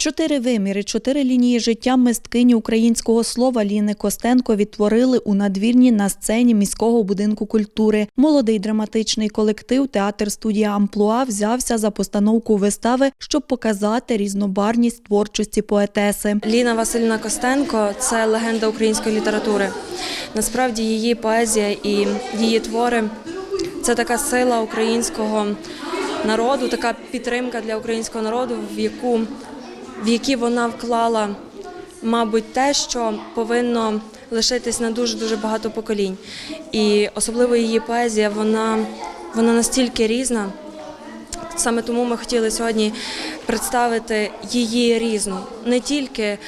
Чотири виміри, чотири лінії життя мисткині українського слова Ліни Костенко відтворили у надвірні на сцені міського будинку культури. Молодий драматичний колектив театр студія Амплуа взявся за постановку вистави, щоб показати різнобарність творчості поетеси. Ліна Васильівна Костенко це легенда української літератури. Насправді її поезія і її твори це така сила українського народу, така підтримка для українського народу, в яку в які вона вклала, мабуть, те, що повинно лишитись на дуже дуже багато поколінь. І особливо її поезія, вона, вона настільки різна. Саме тому ми хотіли сьогодні представити її різну, не тільки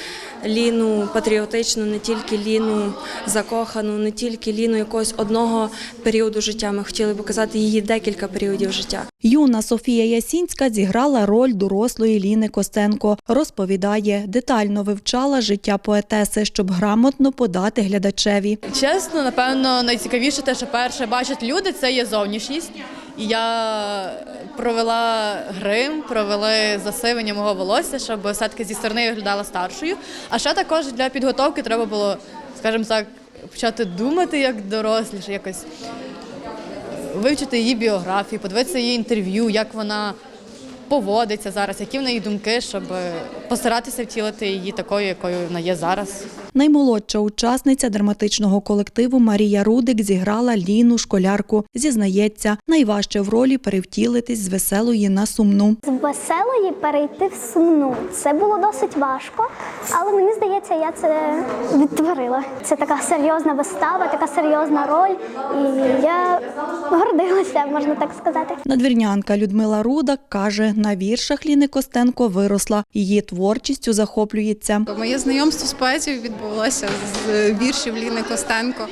ліну патріотичну, не тільки ліну закохану, не тільки ліну якогось одного періоду життя. Ми хотіли показати її декілька періодів життя. Юна Софія Ясінська зіграла роль дорослої Ліни Костенко. Розповідає, детально вивчала життя поетеси, щоб грамотно подати глядачеві. Чесно, напевно, найцікавіше те, що перше бачать люди, це є зовнішність. Я провела грим, провели засивання мого волосся, щоб все-таки зі сторони виглядала старшою. А ще також для підготовки треба було, скажімо так, почати думати як доросліше, якось вивчити її біографію, подивитися її інтерв'ю, як вона поводиться зараз, які в неї думки, щоб постаратися втілити її такою, якою вона є зараз. Наймолодша учасниця драматичного колективу Марія Рудик зіграла Ліну школярку. Зізнається, найважче в ролі перевтілитись з веселої на сумну. З веселої перейти в сумну. Це було досить важко, але мені здається, я це відтворила. Це така серйозна вистава, така серйозна роль, і я гордилася, можна так сказати. Надвірнянка Людмила Рудак каже, на віршах Ліни Костенко виросла. Її творчістю захоплюється. Моє знайомство з поезією відбулося з е, віршів Ліни Костенко.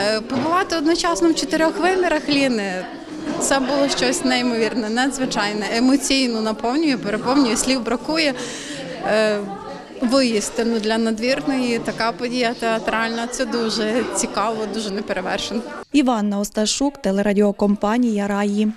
Е, Побувати одночасно в чотирьох вимірах Ліни. Це було щось неймовірне, надзвичайне, емоційно наповнює, переповнює, слів бракує. Е, Воістину для надвірної така подія театральна. Це дуже цікаво, дуже неперевершено. Іванна Осташук, телерадіокомпанія Раї.